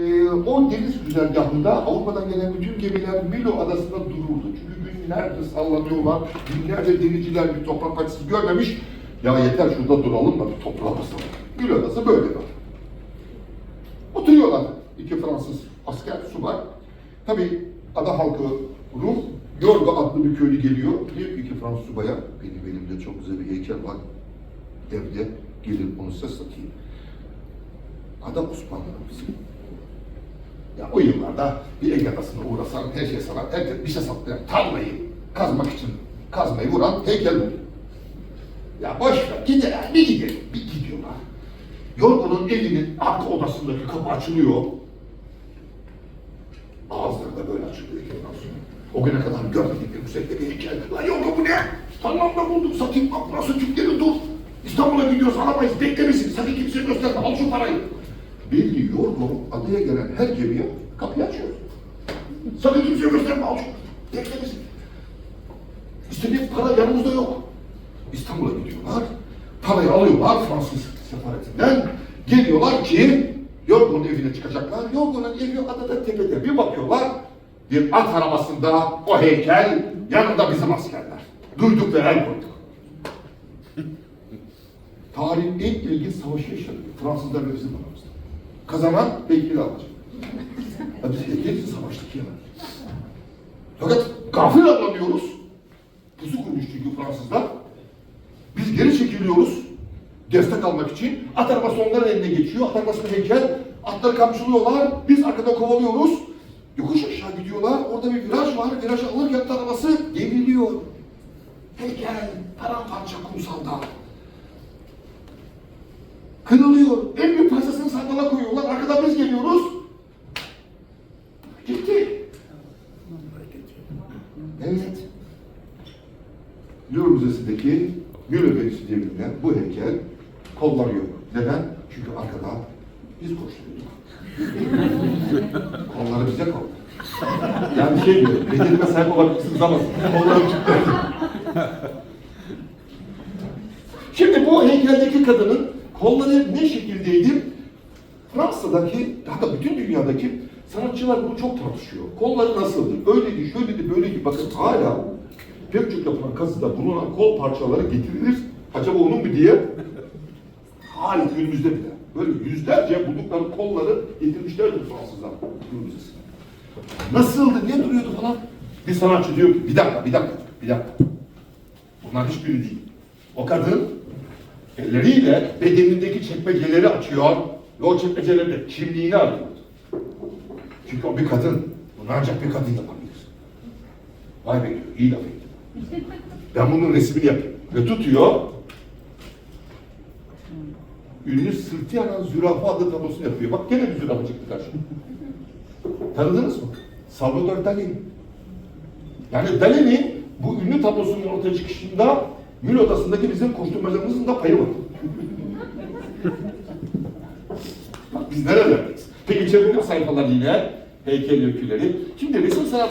Ee, o deniz güzergahında Avrupa'dan gelen bütün gemiler Milo adasında dururdu. Çünkü günlerce sallanıyorlar, binlerce denizciler bir toprak partisi görmemiş. Ya yeter şurada duralım da bir toprağa basalım. Milo adası böyle ada. Oturuyorlar iki Fransız asker, subay. Tabii ada halkı Rum, Yorgo adlı bir köylü geliyor. Diyor ki Fransız subaya, benim elimde çok güzel bir heykel var. Evde gelin onu size satayım. Ada Osmanlı'nın bizim. Ya o yıllarda bir Ege adasına uğrasan, her şey saran, herkes bir şey sattı. Yani tarlayı kazmak için kazmayı vuran heykel bu. Ya boş ver, gidelim, bir gidelim, bir gidiyorlar. Yorgun'un evinin arka odasındaki kapı açılıyor. Ağızları da böyle açılıyor iki sonra. O güne kadar görmedik bir müsebbe bir heykel. Lan Yorgun bu ne? Tamamla bulduk, satayım, bak burası Türkiye'nin dur. İstanbul'a gidiyoruz, alamayız, beklemesin, sakın kimseye gösterme, al şu parayı. Bilgi Yorgun adaya gelen her gemiye kapıyı açıyor. Sakın kimseye gösterme, al şu, beklemesin. Para yanımızda yok. İstanbul'a gidiyorlar. Parayı alıyorlar Fransız sefaretinden. Geliyorlar ki Yorgun'un evine çıkacaklar. Yorgun'un evi adada tepede. Bir bakıyorlar. Bir at arabasında o heykel, yanında bizim askerler. Duyduk ve el koyduk. Tarihin en ilginç savaşı yaşadık. Fransızlar ve bizim aramızda. Kazanan heykeli alacak. Ya biz için savaştık ya. Fakat gafil avlanıyoruz. Pusu kurmuş çünkü Fransızlar. Biz geri çekiliyoruz. Destek almak için. At arabası onların eline geçiyor. At arabasında heykel. Atları kamçılıyorlar. Biz arkada kovalıyoruz. Yokuş aşağı gidiyorlar. Orada bir viraj var. Viraj alırken at arabası devriliyor. Heykel paramparça kumsalda. Kırılıyor. Geliyoruz. Gitti. Evet. Louvre Müzesi'ndeki Müller Perisi diye bilinen bu heykel kolları yok. Neden? Çünkü arkada biz koşturuyorduk. Kolları bize kaldı. Yani şey diyor, bedenime sahip olabilirsiniz ama kollarım kilitlendi. Şimdi bu heykeldeki kadının kolları ne şekildeydi? Fransa'daki, hatta bütün dünyadaki sanatçılar bunu çok tartışıyor. Kolları nasıldı? Öyleydi, şöyleydi, böyleydi. Bakın hala pek çok yapılan kazıda bulunan kol parçaları getirilir. Acaba onun mu diye hala günümüzde bile. Böyle yüzlerce buldukları kolları getirmişlerdir Fransızlar günümüzde. Nasıldı, niye duruyordu falan? Bir sanatçı diyor ki, bir dakika, bir dakika, bir dakika. Bunlar hiçbiri değil. O kadın elleriyle bedenindeki çekmeceleri açıyor ve o çekmecelerde kimliğini arıyor. Çünkü o bir kadın. Bunu ancak bir kadın yapabilir. Vay be diyor, iyi laf etti. Ben bunun resmini yapayım. Ve tutuyor. Ünlü sırtı yanan zürafa adlı tablosunu yapıyor. Bak gene bir zürafa çıktı karşıma. Tanıdınız mı? Salvador Dali. Yani Dali'nin bu ünlü tablosunun ortaya çıkışında Mül odasındaki bizim koşturmacamızın da payı var. Bak biz nerelerdeyiz? Peki çevirelim sayfalar yine. Heykel öyküleri. Şimdi resim sanatı